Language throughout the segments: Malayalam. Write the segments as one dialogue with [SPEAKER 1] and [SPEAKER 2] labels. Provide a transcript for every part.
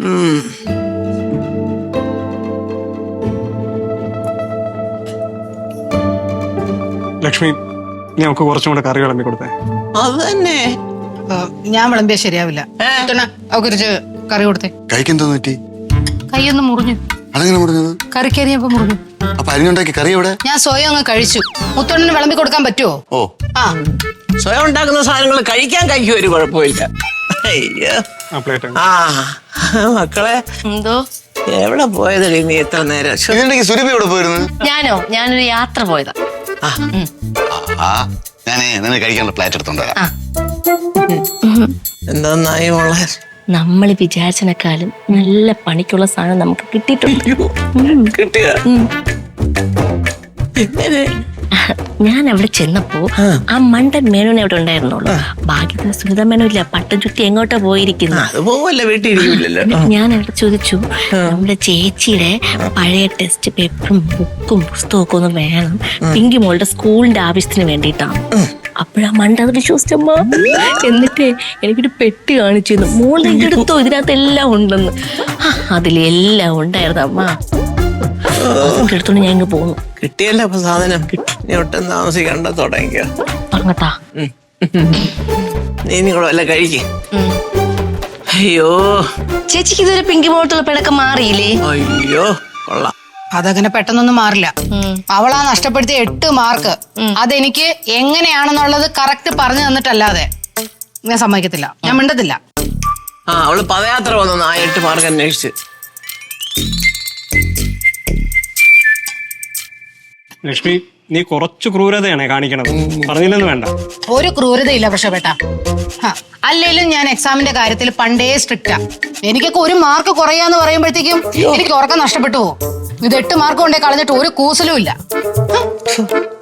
[SPEAKER 1] ലക്ഷ്മി ഞാൻ നമുക്ക് കുറച്ചും കൂടെ കറി വിളമ്പി കൊടുത്തേ.
[SPEAKER 2] അത് തന്നെ.
[SPEAKER 3] ഞാൻ വിളമ്പിയാ ശരിയാവില്ല. കുറച്ച് കറി കൊടുത്തേ.
[SPEAKER 4] കഴിക്കാൻ പറ്റി?
[SPEAKER 3] കൈയൊന്ന് മുറിഞ്ഞു.
[SPEAKER 4] അതെങ്ങനെ മുറിഞ്ഞത്?
[SPEAKER 3] കറിക്കരിയപ്പോ മുറിഞ്ഞു.
[SPEAKER 4] അപ്പൊ അരിഞ്ഞുണ്ടാക്കി കറി എവിടെ?
[SPEAKER 3] ഞാൻ സ്വയം അങ്ങ് കഴിച്ചു. മുത്തണ്ണന് വിളമ്പി കൊടുക്കാൻ പറ്റുമോ
[SPEAKER 4] ഓ.
[SPEAKER 3] ആ.
[SPEAKER 2] സ്വയം ഉണ്ടാക്കുന്ന സാധനങ്ങൾ കഴിക്കാൻ കഴിക്കും ഒരു കുഴപ്പമില്ല.
[SPEAKER 1] ആ.
[SPEAKER 2] മക്കളെ
[SPEAKER 5] എന്തോ?
[SPEAKER 2] എവിടെ പോയതടി നീ എത്ര നേരം? ശ്ശോ.
[SPEAKER 4] സുരഭി എവിടെ പോയിരുന്നു?
[SPEAKER 5] ഞാനോ? ഞാനൊരു യാത്ര പോയതാ.
[SPEAKER 2] ആ,
[SPEAKER 4] ആ ഞാനേ നിന്നെ കഴിക്കാനുള്ള പ്ലേറ്റ് എടുത്തോണ്ട് വരാം.
[SPEAKER 5] ആ.
[SPEAKER 2] എന്തോന്നായി മോളെ?
[SPEAKER 5] നമ്മൾ വിചാരിച്ചതിനെക്കാളും നല്ല പണിക്കുള്ള സാധനം നമുക്ക് കിട്ടിയിട്ടുണ്ട്.
[SPEAKER 2] കിട്ടിയ. എങ്ങനെ
[SPEAKER 5] ഞാൻ അവിടെ ചെന്നപ്പോ ആ. മണ്ടൻ മേനോനെ അവിടെ ഉണ്ടായിരുന്നുള്ളൂ. ഭാഗ്യത്തിന് സുനിത മേനോ ഇല്ല പട്ടം ചുറ്റി എങ്ങോട്ടാ പോയിരിക്കുന്നു ഞാൻ അവിടെ ചോദിച്ചു നമ്മുടെ ചേച്ചിയുടെ പഴയ ടെസ്റ്റ് പേപ്പറും ബുക്കും പുസ്തകവും ഒക്കെ ഒന്ന് വേണം. പിങ്കി മോളുടെ സ്കൂളിന്റെ ആവശ്യത്തിന് വേണ്ടിയിട്ടാണ്. അപ്പോഴാ മണ്ട അത് വിശ്വസിച്ചമ്മ. എന്നിട്ട് എനിക്കൊരു പെട്ടി കാണിച്ചു മോൾ എടുത്തോ ഇതിനകത്ത് എല്ലാം ഉണ്ടെന്ന് അതിലെല്ലാം ഉണ്ടായിരുന്നു അമ്മ. എടുത്തോണ്ട് ഞാൻ ഇങ്ങ് പോന്നു.
[SPEAKER 2] കിട്ടിയല്ലോ സാധനം. നീ ഒട്ടും താമസിക്കണ്ട തുടങ്ങിക്കോ.
[SPEAKER 5] പറഞ്ഞട്ടാ
[SPEAKER 2] ഉം. നീ ഇനി കൂടെ വല്ല കഴിക്ക്. അയ്യോ.
[SPEAKER 5] ചേച്ചിക്ക് ഇതുവരെ പിങ്കി പോലത്തുള്ള പിണക്കം മാറിയില്ലേ?
[SPEAKER 2] അയ്യോ കൊള്ളാം.
[SPEAKER 3] അതങ്ങനെ പെട്ടെന്നൊന്നും മാറില്ല. അവളാ നഷ്ടപ്പെടുത്തിയ എട്ട് മാർക്ക്. അതെനിക്ക് എങ്ങനെയാണെന്നുള്ളത് കറക്റ്റ് പറഞ്ഞു തന്നിട്ടല്ലാതെ ഞാൻ സമ്മതിക്കത്തില്ല. ഞാൻ മിണ്ടത്തില്ല.
[SPEAKER 2] ആ അവൾ പദയാത്ര വന്നു. ആ എട്ട് മാർക്ക് അന്വേഷിച്ച്.
[SPEAKER 1] ലക്ഷ്മി നീ കുറച്ച് ക്രൂരതയാണ് കാണിക്കണത്. പറഞ്ഞില്ലെന്ന് വേണ്ട.
[SPEAKER 3] ഒരു ക്രൂരതയില്ല പക്ഷെ പ്രശ്നപ്പെട്ട അല്ലെങ്കിലും ഞാൻ എക്സാമിന്റെ കാര്യത്തിൽ പണ്ടേ സ്ട്രിക്റ്റാ. എനിക്കൊക്കെ ഒരു മാർക്ക് കുറയാന്ന് പറയുമ്പോഴത്തേക്കും എനിക്ക് ഉറക്കം നഷ്ടപ്പെട്ടു പോകും. ഇത് എട്ട് മാർക്ക് കൊണ്ടേ കളഞ്ഞിട്ട് ഒരു കൂസലും ഇല്ല.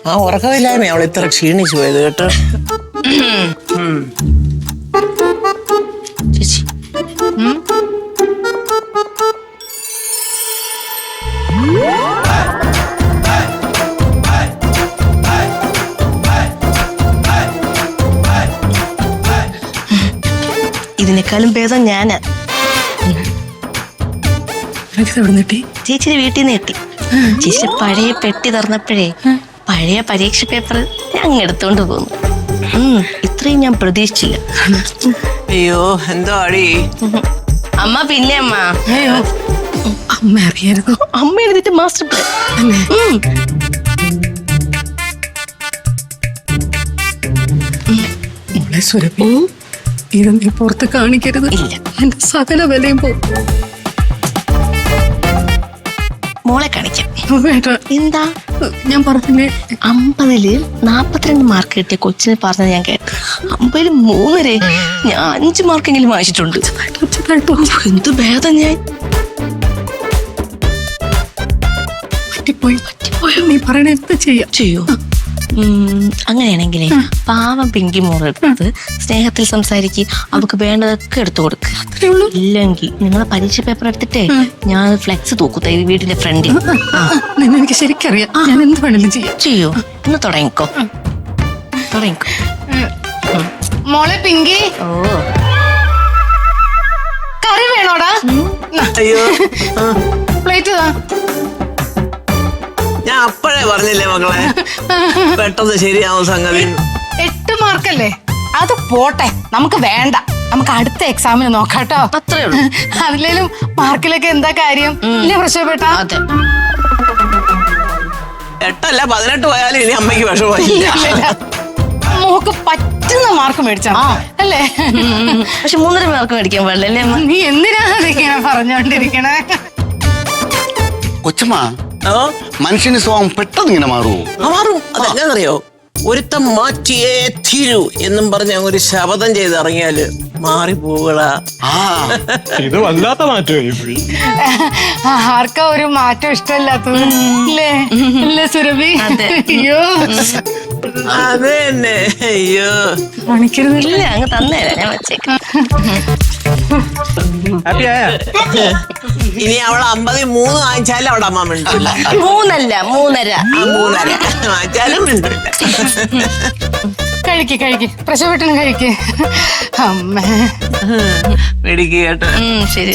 [SPEAKER 2] ആ ഉറക്കമില്ലായ്മ അവൾ ഇത്ര ക്ഷീണിച്ചു പോയത് കേട്ടോ.
[SPEAKER 5] ഇതിനേക്കാളും ഭേദം ഞാൻ. ചേച്ചിയുടെ വീട്ടിൽ നിന്ന് എത്തി ചേച്ചി പഴയ പെട്ടി തുറന്നപ്പോഴേ പഴയ പരീക്ഷ പേപ്പർ ഞാൻ എടുത്തോണ്ട് പോന്നു. ഉം, ഇത്രയും ഞാൻ പ്രതീക്ഷിച്ചില്ല.
[SPEAKER 2] അയ്യോ എന്തോ അടി
[SPEAKER 5] അമ്മ പിന്നെ അമ്മ.
[SPEAKER 3] അയ്യോ അമ്മ അറിയരുത്
[SPEAKER 5] അമ്മ എഴുതിട്ട് മാസ്റ്റർ പ്ലാൻ.
[SPEAKER 3] സുരഭി. ഇത് നീ പുറത്ത് കാണിക്കരുത്. എന്റെ സകല വിലയും പോകും
[SPEAKER 5] മോളെ കാണിക്കാം. എന്താ?
[SPEAKER 3] ഞാൻ പറഞ്ഞില്ലേ?
[SPEAKER 5] അമ്പതിൽ നാപ്പത്തിരണ്ട് മാർക്ക് കിട്ടിയ കൊച്ചിനെ പറഞ്ഞത് ഞാൻ കേട്ടു. അമ്പതിൽ മൂന്നരെ? ഞാൻ അഞ്ച് മാർക്കെങ്കിലും വാങ്ങിച്ചിട്ടുണ്ട്. എന്ത് ഭേദം ഞാൻ?
[SPEAKER 3] പറ്റിപ്പോയി. പറ്റിപ്പോയോ? നീ പറയണ എന്ത് ചെയ്യാം?
[SPEAKER 5] ചെയ്യോ? അങ്ങനെയാണെങ്കിലേ പാവം പിങ്കി മോളെടുത്ത് സ്നേഹത്തിൽ സംസാരിക്ക് അവക്ക് വേണ്ടതൊക്കെ എടുത്തു കൊടുക്കുക ഇല്ലെങ്കിൽ നിങ്ങളെ പരീക്ഷ പേപ്പർ എടുത്തിട്ട് ഞാൻ ഫ്ലെക്സ് തൂക്കുത്ത ഈ വീടിന്റെ ഫ്രണ്ടിൽ
[SPEAKER 3] നിന്നെ എനിക്ക് ശരിക്കറിയാം. ഞാൻ എന്ത് വേണേലും ചെയ്യാം.
[SPEAKER 5] ചെയ്യോ? ഒന്ന് തുടങ്ങിക്കോ. തുടങ്ങിക്കോ.
[SPEAKER 3] മോളെ പിങ്കി.
[SPEAKER 5] ഓ.
[SPEAKER 3] കറി വേണോടാ?
[SPEAKER 2] അയ്യോ. ആ,
[SPEAKER 3] പ്ലേറ്റ്
[SPEAKER 2] അപ്പോഴേ പറഞ്ഞില്ലേ മക്കളെ? പെട്ടെന്ന് ശരിയാവും സംഗതി.
[SPEAKER 3] എട്ട് മാർക്കല്ലേ? അത് പോട്ടെ. നമുക്ക് വേണ്ട. നമുക്ക് അടുത്ത എക്സാമിന് നോക്കാട്ടോ.
[SPEAKER 5] അത്രേ ഉള്ളൂ.
[SPEAKER 3] അതിലേലും മാർക്കിലൊക്കെ എന്താ കാര്യം? ഇല്ലേ പ്രശ്നപ്പെട്ട?
[SPEAKER 5] അതെ.
[SPEAKER 2] എട്ടല്ല പതിനെട്ട് പോയാലും ഇനി അമ്മയ്ക്ക് വിഷമമില്ല.
[SPEAKER 3] മോക്ക് പറ്റുന്ന മാർക്ക് മേടിച്ചാ അല്ലേ?
[SPEAKER 5] പക്ഷെ മൂന്നര മാർക്ക് മേടിക്കാൻ പാടില്ല
[SPEAKER 3] നീ എന്തിനാ പറഞ്ഞോണ്ടിരിക്കണേ?
[SPEAKER 4] കൊച്ചമ്മ
[SPEAKER 2] ഓ
[SPEAKER 4] മനുഷ്യന്റെ സ്വഭാവം പെട്ടെന്ന് ഇങ്ങനെ മാറുമോ
[SPEAKER 2] മാറും. അതെങ്ങനറിയോ ഒരുത്തം മാറ്റിയേ തീരൂ എന്നും പറഞ്ഞ് അങ്ങ് ഒരു ശപഥം ചെയ്ത് ഇറങ്ങിയാൽ മാറിപ്പോകളാ
[SPEAKER 4] ആ.
[SPEAKER 1] ഇത് വല്ലാത്ത മാറ്റമായി
[SPEAKER 3] ആർക്കാ ഒരു മാറ്റം ഇഷ്ടമല്ലാത്തത്? അല്ലേ അല്ലേ സുരഭി? അയ്യോ.
[SPEAKER 2] അത് തന്നെ അയ്യോ.
[SPEAKER 3] കാണിക്കരുതില്ല
[SPEAKER 5] ഇല്ല അങ്ങ് തന്നേരാ ഞാൻ വെച്ചേക്കാം.
[SPEAKER 1] ഹാപ്പി ആയ?
[SPEAKER 2] ഇനി അവൾ അമ്പതിൽ മൂന്ന് വാങ്ങിച്ചാലും അവിടെ അമ്മ മിണ്ടില്ല
[SPEAKER 5] മൂന്നല്ല മൂന്നര.
[SPEAKER 2] ആ മൂന്നര വാങ്ങിച്ചാലും മിണ്ടില്ല
[SPEAKER 3] കഴിക്ക് കഴിക്ക്. പ്രസവട്ടനും കഴിക്ക്. അമ്മ.
[SPEAKER 2] മേടിക്കുക കേട്ടോ.
[SPEAKER 5] ഉം, ശരി.